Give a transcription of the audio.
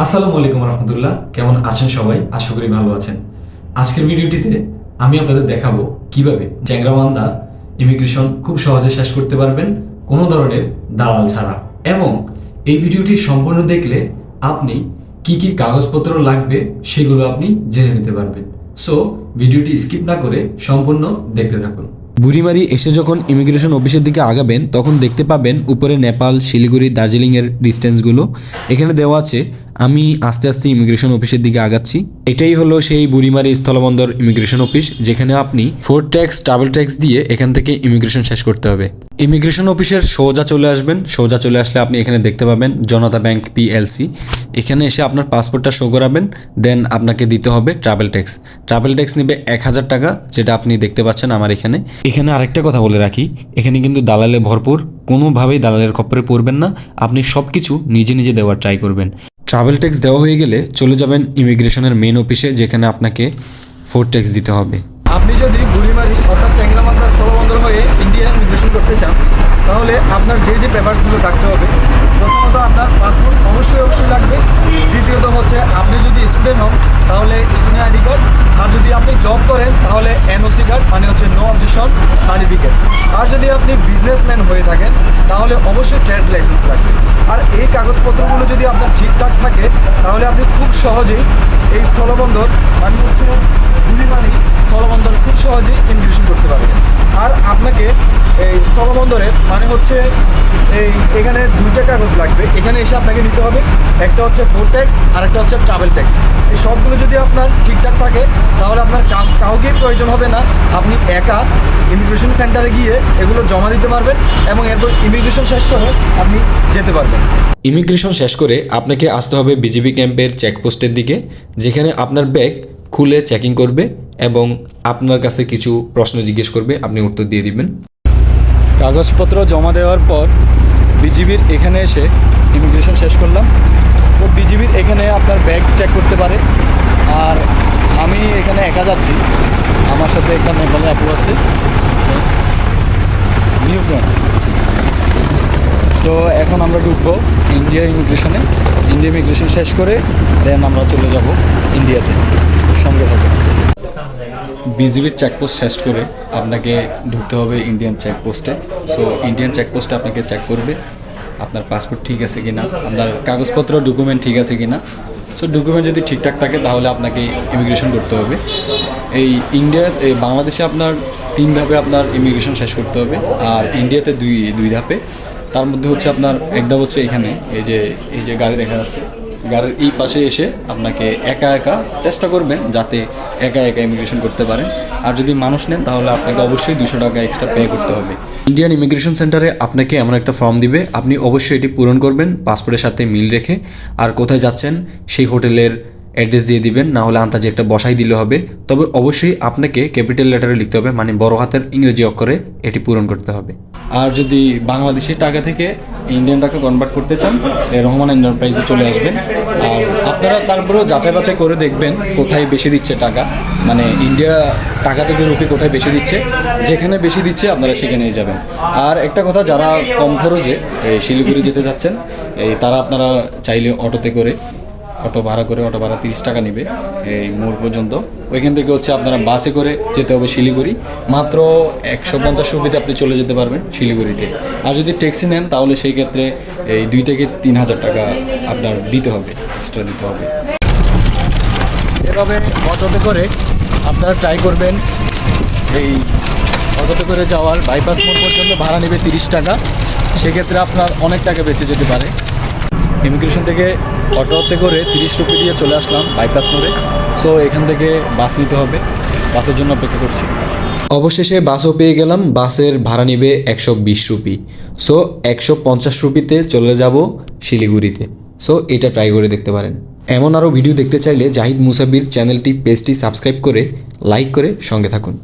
আসসালামু আলাইকুম রহমতুল্লাহ। কেমন আছেন সবাই? আশা করি ভালো আছেন। আজকের ভিডিওটিতে আমি আপনাদের দেখাবো কীভাবে চ্যাংরাবান্ধা ইমিগ্রেশন খুব সহজে শেষ করতে পারবেন কোনো ধরনের দালাল ছাড়া। এবং এই ভিডিওটি সম্পূর্ণ দেখলে আপনি কি কি কাগজপত্র লাগবে সেগুলো আপনি জেনে নিতে পারবেন। সো ভিডিওটি স্কিপ না করে সম্পূর্ণ দেখতে থাকুন। বুড়িমারি এসে যখন ইমিগ্রেশন অফিসের দিকে আগাবেন, তখন দেখতে পাবেন উপরে নেপাল, শিলিগুড়ি, দার্জিলিংয়ের ডিস্টেন্সগুলো। এখানে দেওয়া আছে, আমি আস্তে আস্তে ইমিগ্রেশন অফিসের দিকে আগাচ্ছি। এটাই হলো সেই বুড়িমারি স্থলবন্দর ইমিগ্রেশন অফিস, যেখানে আপনি ফোর ট্যাক্স ট্রাভেল ট্যাক্স দিয়ে এখান থেকে ইমিগ্রেশন শেষ করতে হবে। ইমিগ্রেশন অফিসের সোজা চলে আসবেন। সোজা চলে আসলে আপনি এখানে দেখতে পাবেন জনতা ব্যাংক পিএলসি এখানে এসে আপনার পাসপোর্টটা শো করাবেন দেন আপনাকে দিতে হবে ট্রাভেল ট্যাক্স ট্রাভেল ট্যাক্স নেবে এক হাজার টাকা, যেটা আপনি দেখতে পাচ্ছেন আমার এখানে। এখানে আরেকটা কথা বলে রাখি, এখানে কিন্তু দালালে ভরপুর, কোনোভাবেই দালালের খপ্পরে পড়বেন না, আপনি সব কিছু নিজে নিজে দেওয়ার ট্রাই করবেন। ট্রাভেল ট্যাক্স দেওয়া হয়ে গেলে চলে যাবেন ইমিগ্রেশনের মেন অফিসে যেখানে আপনাকে ফোর ট্যাক্স দিতে হবে। আপনি যদি বুড়িমারি অর্থাৎ চ্যাংরামাত্রা স্থলবন্দর হয়ে ইন্ডিয়া ইমিগ্রেশন করতে চান, তাহলে আপনার যে যে পেপারসগুলো থাকতে হবে, প্রথমত আপনার পাসপোর্ট অবশ্যই অবশ্যই লাগবে। দ্বিতীয়ত হচ্ছে, আপনি যদি স্টুডেন্ট হন, তাহলে স্টুডেন্ট আইডি কার্ড আর যদি আপনি জব করেন, তাহলে এনওসি কার্ড মানে হচ্ছে নো অবজেকশন সার্টিফিকেট আর যদি আপনি বিজনেসম্যান হয়ে থাকেন, তাহলে অবশ্যই ট্রেড লাইসেন্স লাগবে। আর এই কাগজপত্রগুলো যদি আপনার ঠিকঠাক থাকে, তাহলে আপনি খুব সহজেই এই স্থলবন্দর মানে হচ্ছে স্থলবন্দর খুব সহজেই ইমিগ্রেশন করতে পারবেন আর আপনাকে এই মানে হচ্ছে এই এখানে দুইটা কাগজ লাগবে। এখানে এসে আপনাকে নিতে হবে। একটা হচ্ছে ফোর ট্যাক্স আর একটা হচ্ছে ট্রাভেল ট্যাক্স এই সবগুলো যদি আপনার ঠিকঠাক থাকে, তাহলে আপনার কাউ- কাউকেই প্রয়োজন হবে না। আপনি একা ইমিগ্রেশন সেন্টারে গিয়ে এগুলো জমা দিতে পারবেন এবং এরপর ইমিগ্রেশন শেষ করে আপনি যেতে পারবেন। ইমিগ্রেশন শেষ করে আপনাকে আসতে হবে বিজিবি ক্যাম্পের চেকপোস্টের দিকে, যেখানে আপনার ব্যাগ খুলে চেকিং করবে এবং আপনার কাছে কিছু প্রশ্ন জিজ্ঞেস করবে, আপনি উত্তর দিয়ে দিবেন। কাগজপত্র জমা দেওয়ার পর বিজিবির এখানে এসে ইমিগ্রেশন শেষ করলাম। তো বিজিবির এখানে আপনার ব্যাগ চেক করতে পারে। আর আমি এখানে একা যাচ্ছি। আমার সাথে একটা নেপালে আপু আছে। নিউ ফ্রেন্ড সো এখন আমরা ঢুকবো ইন্ডিয়া ইমিগ্রেশনে ইন্ডিয়া ইমিগ্রেশন শেষ করে দেন আমরা চলে যাব ইন্ডিয়াতে সঙ্গে থাকে বিজিবির চেকপোস্ট শেষ করে আপনাকে ঢুকতে হবে ইন্ডিয়ান চেকপোস্টে সো ইন্ডিয়ান চেকপোস্টে আপনাকে চেক করবে। আপনার পাসপোর্ট ঠিক আছে কিনা, আপনার কাগজপত্র ডকুমেন্ট ঠিক আছে কিনা। সো ডকুমেন্ট যদি ঠিকঠাক থাকে, তাহলে আপনাকে ইমিগ্রেশন করতে হবে। এই ইন্ডিয়া এই বাংলাদেশে আপনার তিন ধাপে আপনার ইমিগ্রেশন শেষ করতে হবে, আর ইন্ডিয়াতে দুই দুই ধাপে। তার মধ্যে হচ্ছে আপনার, এক ধাপ হচ্ছে এখানে, এই যে এই যে গাড়ি দেখা যাচ্ছে। গাড়ির এই পাশে এসে আপনাকে একা একা চেষ্টা করবেন যাতে একা একা ইমিগ্রেশন করতে পারেন। আর যদি মানুষ নেন, তাহলে আপনাকে অবশ্যই দুশো টাকা এক্সট্রা পে করতে হবে। ইন্ডিয়ান ইমিগ্রেশন সেন্টারে আপনাকে এমন একটা ফর্ম দিবে। আপনি অবশ্যই এটি পূরণ করবেন পাসপোর্টের সাথে মিল রেখে। আর কোথায় যাচ্ছেন, সেই হোটেলের অ্যাড্রেস দিয়ে দিবেন, না হলে আন্তাজে একটা বসাই দিলে হবে। তবে অবশ্যই আপনাকে ক্যাপিটাল লেটারে লিখতে হবে মানে বড় হাতের ইংরেজি অক্ষরে এটি পূরণ করতে হবে। আর যদি বাংলাদেশি টাকা থেকে ইন্ডিয়ান টাকা কনভার্ট করতে চান রহমান এন্টারপ্রাইজে চলে আসবেন। আর আপনারা তারপরেও যাচাই বাছাই করে দেখবেন কোথায় বেশি দিচ্ছে টাকা। মানে ইন্ডিয়া টাকা থেকে রুপি কোথায় বেশি দিচ্ছে, যেখানে বেশি দিচ্ছে আপনারা সেখানেই যাবেন। আর একটা কথা, যারা কম খরচে শিলিগুড়ি যেতে যাচ্ছেন তারা আপনারা চাইলে অটোতে করে অটো ভাড়া করে, অটো ভাড়া তিরিশ টাকা নেবে এই মোড় পর্যন্ত। ওইখান থেকে হচ্ছে আপনারা বাসে করে যেতে হবে শিলিগুড়ি। মাত্র একশো পঞ্চাশ রুপিতে আপনি চলে যেতে পারবেন শিলিগুড়িতে। আর যদি ট্যাক্সি নেন, তাহলে সেই ক্ষেত্রে এই দুই থেকে তিন হাজার টাকা আপনার দিতে হবে এক্সট্রা দিতে হবে। এভাবে অটোতে করে আপনারা ট্রাই করবেন এই অটোতে করে যাওয়ার। বাইপাস মোড় পর্যন্ত ভাড়া নেবে তিরিশ টাকা। সেক্ষেত্রে আপনার অনেক টাকা বেঁচে যেতে পারে। ইমিগ্রেশন থেকে অটোতে করে তিরিশ রুপি দিয়ে চলে আসলাম বাইপাস মোড়ে। সো এখান থেকে বাস নিতে হবে। বাসের জন্য অপেক্ষা করছি। অবশেষে বাসও পেয়ে গেলাম। বাসের ভাড়া নিবে একশো বিশ রুপি। সো একশো পঞ্চাশ রুপিতে চলে যাব শিলিগুড়িতে। সো এটা ট্রাই করে দেখতে পারেন। এমন আরও ভিডিও দেখতে চাইলে জাহিদ মুসাবির চ্যানেলটি পেজটি সাবস্ক্রাইব করে লাইক করে সঙ্গে থাকুন।